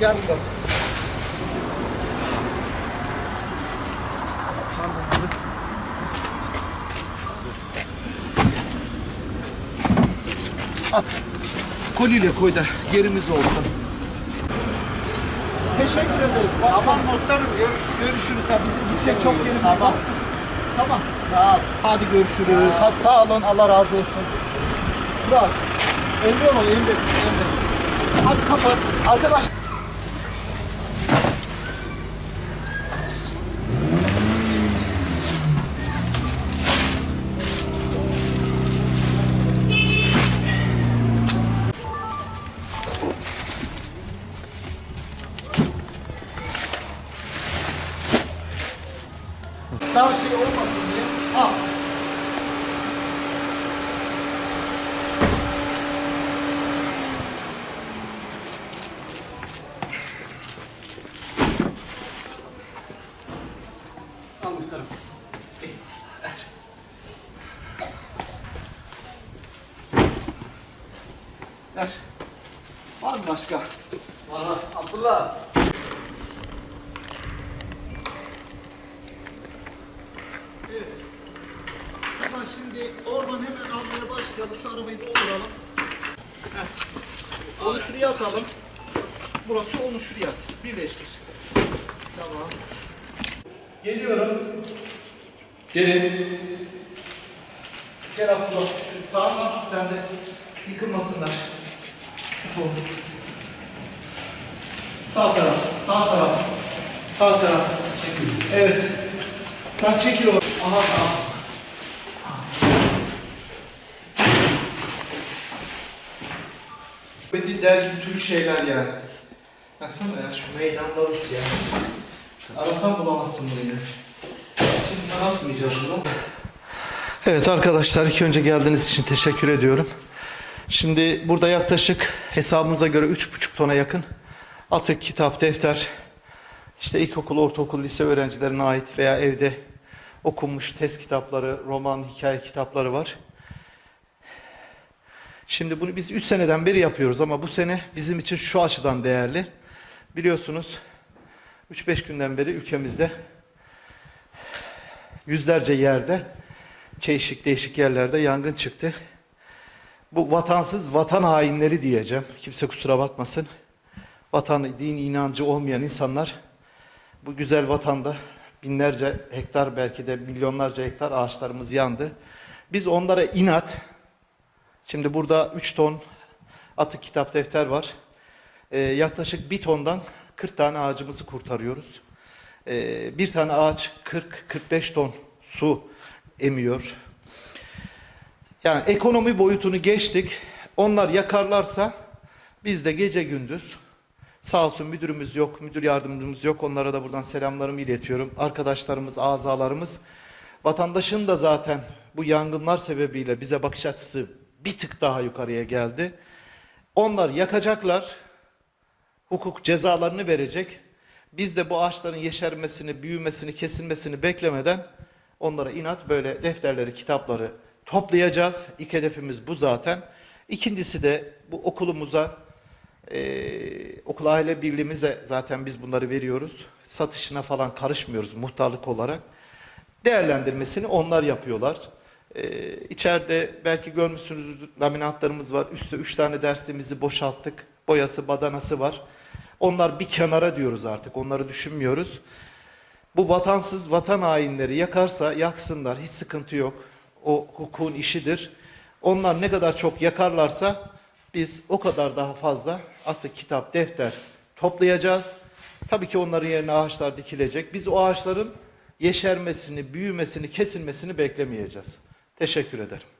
Gel Murat. At. Koliyle koy da yerimiz olsun. Teşekkür ederiz. Tamam muhtarım görüşürüz. Görüşürüz. Ha, bizim gidecek çok yerimiz var. Tamam. Sağ ol. Hadi görüşürüz. Hadi sağ olun. Allah razı olsun. Bırak. Emre ol. Emre. Emre. Hadi kapat. Arkadaş. Daha şey olmasın diye. Al. Ver. Var mı başka? Var. Abdullah. Şuradan şimdi oradan hemen almaya başlayalım. Şu arabayı dolduralım. Heh. Onu şuraya atalım. Murat şu onu şuraya at. Birleştir. Tamam. Geliyorum. Gelin. Gel Abdullah. Şu sağına sen de yıkılmasınlar. Sağ taraf, sağ taraf, sağ taraf. Çekiyoruz. Evet. Sen çekil o. Aha, aha. Böyle dergi tür şeyler yani. Baksana ya şu meydanlar üst ya. Arasan bulamazsın bunu ya. Şimdi tanıtmayacağız bunu. Evet arkadaşlar ilk önce geldiğiniz için teşekkür ediyorum. Şimdi burada yaklaşık hesabımıza göre 3,5 tona yakın atık, kitap, defter, işte ilkokul, ortaokul, lise öğrencilerine ait veya evde okunmuş test kitapları, roman, hikaye kitapları var. Şimdi bunu biz 3 seneden beri yapıyoruz ama bu sene bizim için şu açıdan değerli. Biliyorsunuz 3-5 günden beri ülkemizde yüzlerce yerde değişik değişik yerlerde yangın çıktı. Bu vatansız vatan hainleri diyeceğim. Kimse kusura bakmasın. Vatan, din, inancı olmayan insanlar bu güzel vatanda binlerce hektar belki de milyonlarca hektar ağaçlarımız yandı. Biz onlara inat, şimdi burada 3 ton atık kitap defter var. Ee, yaklaşık 1 tondan 40 tane ağacımızı kurtarıyoruz. Ee, bir tane ağaç 40-45 ton su emiyor. Yani ekonomi boyutunu geçtik. Onlar yakarlarsa biz de gece gündüz sağ olsun müdürümüz yok, müdür yardımcımız yok. Onlara da buradan selamlarımı iletiyorum. Arkadaşlarımız, azalarımız. Vatandaşın da zaten bu yangınlar sebebiyle bize bakış açısı bir tık daha yukarıya geldi. Onlar yakacaklar. Hukuk cezalarını verecek. Biz de bu ağaçların yeşermesini, büyümesini, kesilmesini beklemeden onlara inat böyle defterleri, kitapları toplayacağız. İlk hedefimiz bu zaten. İkincisi de bu okulumuza, e, okul aile birliğimize zaten biz bunları veriyoruz. Satışına falan karışmıyoruz muhtarlık olarak. Değerlendirmesini onlar yapıyorlar. E, içeride belki görmüşsünüz laminatlarımız var. Üstte üç tane dersliğimizi boşalttık. Boyası, badanası var. Onlar bir kenara diyoruz artık. Onları düşünmüyoruz. Bu vatansız vatan hainleri yakarsa yaksınlar. Hiç sıkıntı yok. O hukukun işidir. Onlar ne kadar çok yakarlarsa biz o kadar daha fazla atık, kitap, defter toplayacağız. Tabii ki onların yerine ağaçlar dikilecek. Biz o ağaçların yeşermesini, büyümesini, kesilmesini beklemeyeceğiz. Teşekkür ederim.